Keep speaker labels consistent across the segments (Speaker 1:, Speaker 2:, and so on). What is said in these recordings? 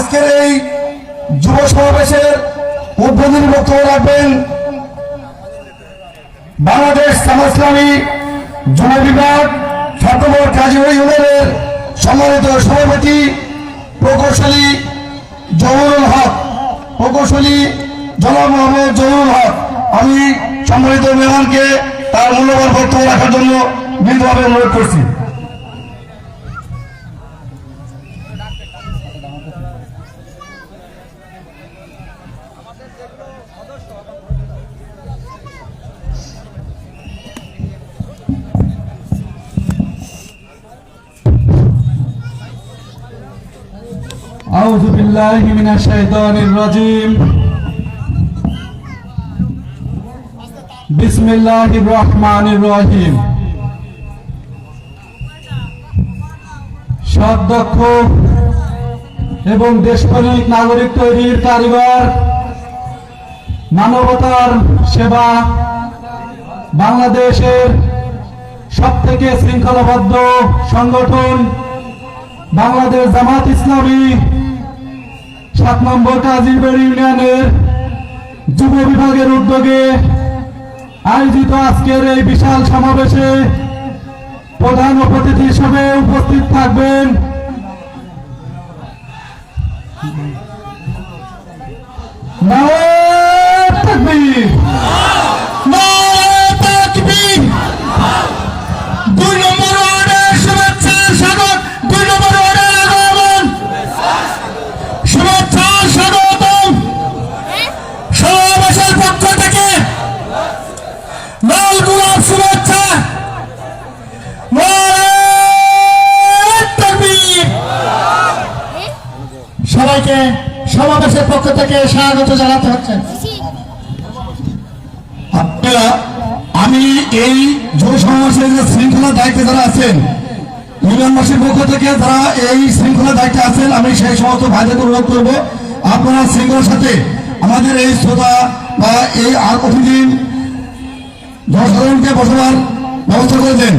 Speaker 1: আজকের এই যুব সমাবেশের উদ্বোধনী বক্তব্য রাখবেন বাংলাদেশ জামাত যুব বিভাগ ছাত্রবোর্ড কাজী ইউনিয়নের সম্মানিত সভাপতি প্রকৌশলী জহুরুল হক। প্রকৌশলী জনাব মোহাম্মদ জহুরুল হক। আমি সম্মানিত মেহমানকে তার মূল্যবান বক্তব্য রাখার জন্য বিধভাবে অনুরোধ করছি।
Speaker 2: أعوذ بالله من الشيطان الرجيم بسم الله الرحمن الرحيم সদক্ষ এবং দেশপ্রেমিক নাগরিক তৈরির কারিগর মানবতার সেবা বাংলাদেশের সব থেকে শৃঙ্খলাবদ্ধ সংগঠন বাংলাদেশ জামাত ইসলামী সাত নম্বর কাজীবাড়ি ইউনিয়নের যুব বিভাগের উদ্যোগে আয়োজিত আজকের এই বিশাল সমাবেশে প্রধান অতিথি হিসেবে উপস্থিত থাকবেন সবাইকে সমাবেশের পক্ষ থেকে স্বাগত জানাতে হচ্ছে।
Speaker 1: আপনারা, আমি এই যুব সমাবেশের যে শৃঙ্খলা দায়িত্বে যারা আছেন ইউনিয়নবাসীর পক্ষ থেকে যারা এই শৃঙ্খলা দায়িত্বে আছেন, আমি সেই সমস্ত ভাইদের অনুরোধ করব, আপনারা শৃঙ্খলার সাথে আমাদের এই শ্রোতা বা এই আর অতিথি জনসাধারণকে বসবার ব্যবস্থা করে দেন।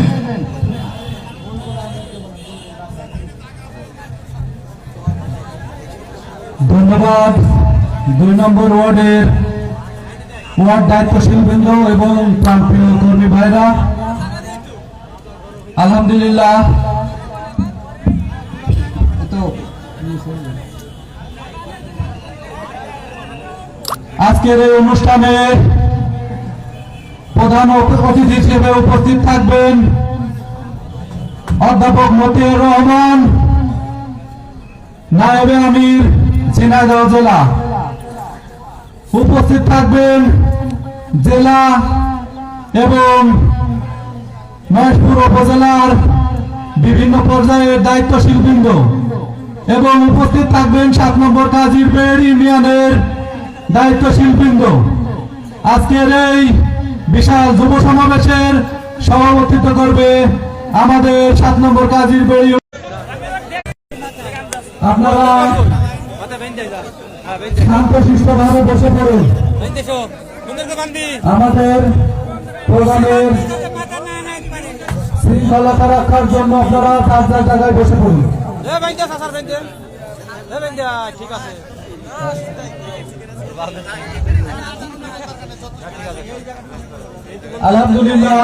Speaker 2: ধন্যবাদ। দুই নম্বর ওয়ার্ডের ওয়ার্ড দায়িত্বশীল বৃন্দ এবং প্রাণপ্রিয় কর্মী ভাইরা, আলহামদুলিল্লাহ। আজকের এই অনুষ্ঠানে প্রধান অতিথি হিসেবে উপস্থিত থাকবেন অধ্যাপক মতিউর রহমান, নায়েবে আমির ঝিনাইদহ জেলা উপস্থিত থাকবেন জেলা এবং মহেশপুর উপজেলার বিভিন্ন পর্যায়ের দায়িত্বশীল বৃন্দ এবং উপস্থিত থাকবেন সাত নম্বর কাজীর পেড় ইউনিয়নের দায়িত্বশীল বৃন্দ আজকের এই বিশাল যুব সমাবেশের সভাপতিত্ব করবে আমাদের সাত নম্বর কাজীর পেড় আপনারা শান্তশিষ্টভাবে বসে পড়ুন আমাদের প্রোগ্রামের শৃঙ্খলতা রক্ষার জন্য আপনারা তার জায়গায় বসে পড়ুন।
Speaker 3: ঠিক আছে।
Speaker 2: আলহামদুলিল্লাহ।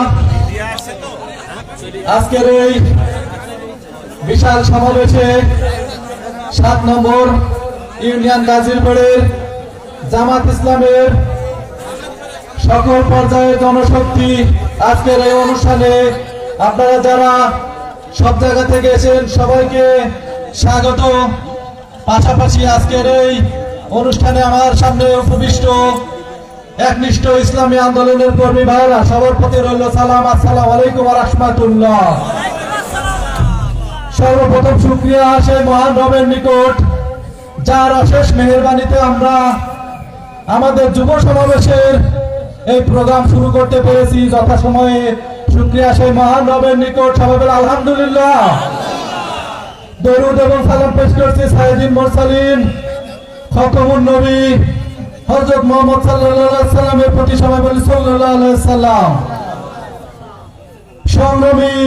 Speaker 2: আজকের এই বিশাল সমাবেশে সাত নম্বর ইউনিয়ন গাজীরপুরের জামাত ইসলামের সকল পর্যায়ের জনশক্তি আজকের এই অনুষ্ঠানে আপনারা যারা সব জায়গা থেকে এসেছেন, সবাইকে স্বাগত। পাশাপাশি আজকের এই অনুষ্ঠানে আমার সামনে উপবিষ্ট একনিষ্ঠ ইসলামী আন্দোলনের কর্মী ভাইরা সবার প্রতি রইল সালাম, আসসালাম আলাইকুম রহমাতুল্লাহ। সর্বপ্রথম শুক্রিয়া আসে মহান রবের নিকট। যার অশেষ মেহরবানিতে আমরা আমাদের যুব সমাবেশের এই প্রোগ্রাম শুরু করতে পেরেছি। যথাসময়ে শুক্রিয়া সেই মহান রবের নিকট। সবাই বলে, আলহামদুলিল্লাহ। দরুদ এবং সালাম পেশ করছি সাইদিন মোরসালিন, খতমুন নবী, হযরত মুহাম্মদ আলাইহি সাল্লামের প্রতি সবাই বলি আলাইহি সাল্লাম সংগ্রামী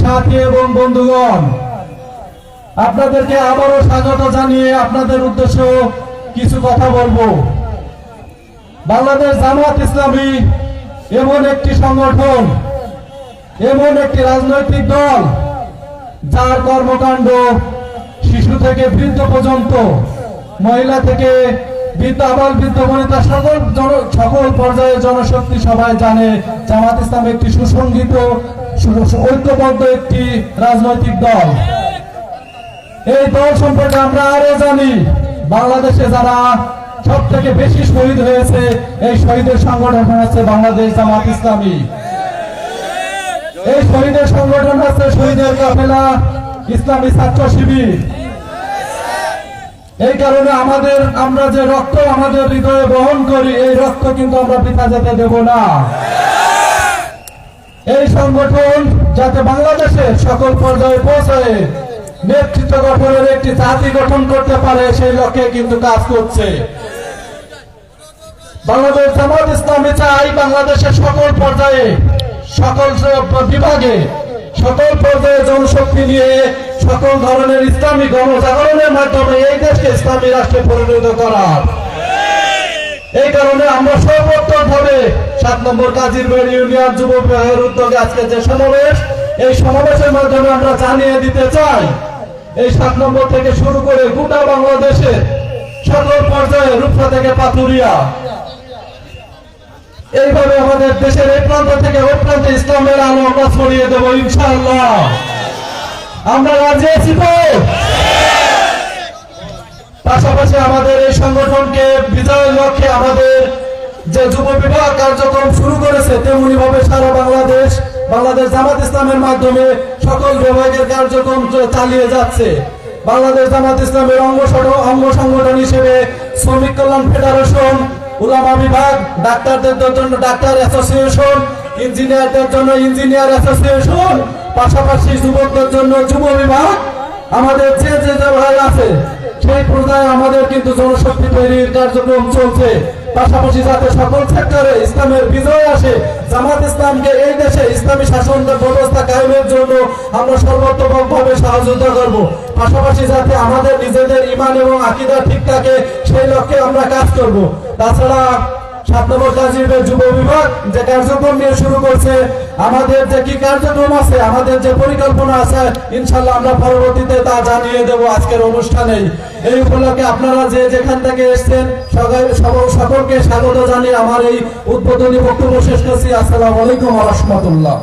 Speaker 2: সাথী এবং বন্ধুগণ আপনাদেরকে আবারও স্বাগত জানিয়ে আপনাদের উদ্দেশ্য কিছু কথা বলব। বাংলাদেশ জামাত ইসলামী এমন একটি সংগঠন, এমন একটি রাজনৈতিক দল, যার কর্মকাণ্ড শিশু থেকে বৃদ্ধ পর্যন্ত, মহিলা থেকে বৃদ্ধ, আবাল বৃদ্ধ, বনিতা, সকল সকল পর্যায়ে জনশক্তি সবাই জানে জামাত ইসলাম একটি সুসংগীত ঐক্যবদ্ধ একটি রাজনৈতিক দল। এই দল সম্পর্কে আমরা আরও জানি। বাংলাদেশে যারা সব থেকে বেশি শহীদ হয়েছে, এই শহীদের সংগঠন হচ্ছে বাংলাদেশ জামাত ইসলামী। এই শহীদের সংগঠন হচ্ছে শহীদের কাফেলা, ইসলামী ছাত্র শিবির। এই কারণে আমাদের, আমরা যে রক্ত আমাদের হৃদয়ে বহন করি, এই রক্ত কিন্তু আমরা বৃথা যেতে দেব না। এই সংগঠন যাতে বাংলাদেশের সকল পর্যায়ে পৌঁছায় নেতৃত্ব গঠনের একটি জাতি গঠন করতে পারে, সেই লক্ষ্যে কিন্তু কাজ করছে। বাংলাদেশ জামাত ইসলামী চাই বাংলাদেশের সকল পর্যায়ে, সকল বিভাগে, সকল পর্যায়ে জনশক্তি নিয়ে সকল ধরনের ইসলামী গণজাগরণের মাধ্যমে এই দেশকে ইসলামী রাষ্ট্রে পরিণত করার এই কারণে আমরা সর্বোত্তম ভাবে সাত নম্বর কাজীর বাড়ি ইউনিয়ন যুব বিভাগের উদ্যোগে আজকে যে সমাবেশ, এই সমাবেশের মাধ্যমে আমরা জানিয়ে দিতে চাই এই সাত নম্বর থেকে শুরু করে গোটা বাংলাদেশে সকল পর্যায়ে রূপসা থেকে পাথুরিয়া। এইভাবে আমাদের দেশের এই প্রান্ত থেকে ওই প্রান্তে ইসলামের আলো আমরা ছড়িয়ে দেবো, ইনশাআল্লাহ। আমরা রাজি আছি তো? পাশাপাশি আমাদের এই সংগঠনকে বিজয়ের লক্ষ্যে আমাদের যে যুব বিভাগ কার্যক্রম শুরু করেছে তেমনি ভাবে সারা বাংলাদেশ বাংলাদেশ জামাত ইসলামের মাধ্যমে সকল বিভাগের কার্যক্রম চালিয়ে যাচ্ছে। বাংলাদেশ জামাত ইসলামের অঙ্গ অঙ্গ সংগঠন হিসেবে শ্রমিক কল্যাণ ফেডারেশন, উলামা বিভাগ, ডাক্তারদের জন্য ডাক্তার অ্যাসোসিয়েশন, ইঞ্জিনিয়ারদের জন্য ইঞ্জিনিয়ার অ্যাসোসিয়েশন, পাশাপাশি যুবকদের জন্য যুব বিভাগ। আমাদের যে যে ভাই আছে, সেই পর্যায়ে আমাদের কিন্তু জনশক্তি তৈরির কার্যক্রম চলছে। পাশাপাশি যাতে সকল সেক্টরে ইসলামের বিজয় আসে, জামাত ইসলামকে এই দেশে ইসলামী শাসন ব্যবস্থা কায়েমের জন্য আমরা সর্বোত্তম ভাবে সহযোগিতা করব। পাশাপাশি যাতে আমাদের নিজেদের ইমান এবং আকিদা ঠিক থাকে, সেই লক্ষ্যে আমরা কাজ করব। তাছাড়া সাত নম্বর কাজীবের যুব বিভাগ যে কার্যক্রম নিয়ে শুরু করছে, আমাদের যে কি কার্যক্রম আছে, আমাদের যে পরিকল্পনা আছে ইনশাল্লাহ আমরা পরবর্তীতে তা জানিয়ে দেব আজকের অনুষ্ঠানেই এই উপলক্ষে আপনারা যে যেখান থেকে এসেছেন সকলকে স্বাগত জানিয়ে আমার এই উদ্বোধনী বক্তব্য শেষ করছি। আসসালামু আলাইকুম রহমতুল্লাহ।